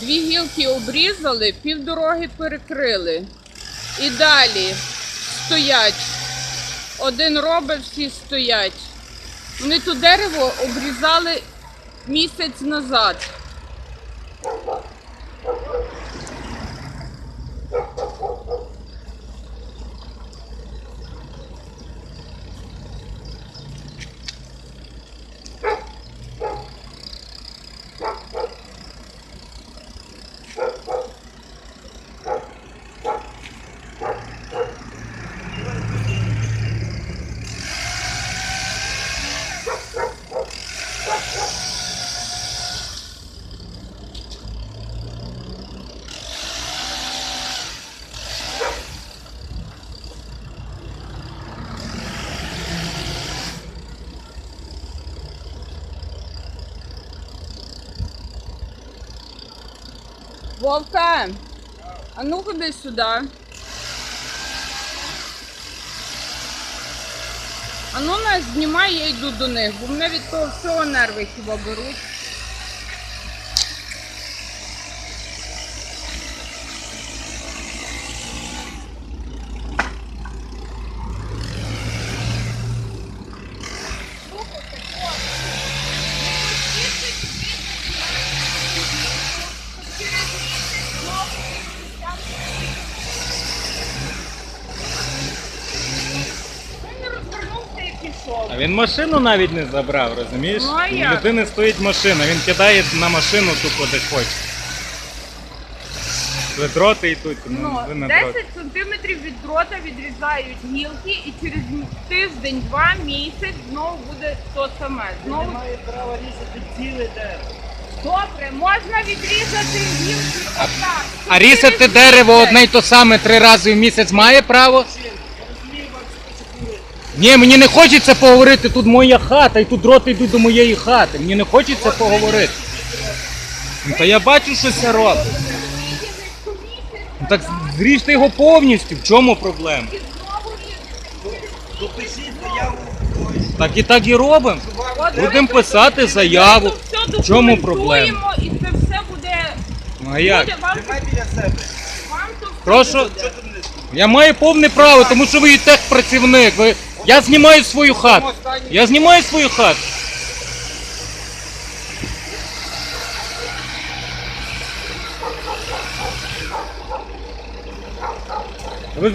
Дві гілки обрізали, півдороги перекрили. І далі стоять. Один робить, всі стоять. Вони то дерево обрізали місяць назад. Вовка, а ну ходи сюди. А ну нас знімай, я йду до них, бо мене від того всього нерви хіба беруть. Він не розвернувся і пішов. А він машину навіть не забрав, розумієш? Ну, а У людини стоїть машина, він кидає на машину тупо де хоче. Ви дроти йдуть, ну, Ну, ви на 10 сантиметрів від дрота відрізають гілки і через тиждень, два місяць знову буде то саме. Знову Немає права різати ціле дерево. добре, можна відрізати гілки отак. А різати дерево одне й то саме три рази в місяць має право? Ні, мені не хочеться поговорити, тут моя хата, і тут дроти йдуть до моєї хати. Мені не хочеться поговорити. Ну, Та я бачу, що це робить. Ну, так зріжте його повністю. В чому проблема? Допишіть заяву. Так і так і робимо. Будемо писати заяву. В чому проблема? І це все буде. Ну а як? вам, то Прошу, я маю повне право, тому що ви і техпрацівник. Ви... Я знімаю свою хату. Я знімаю свою хату. Ви зро-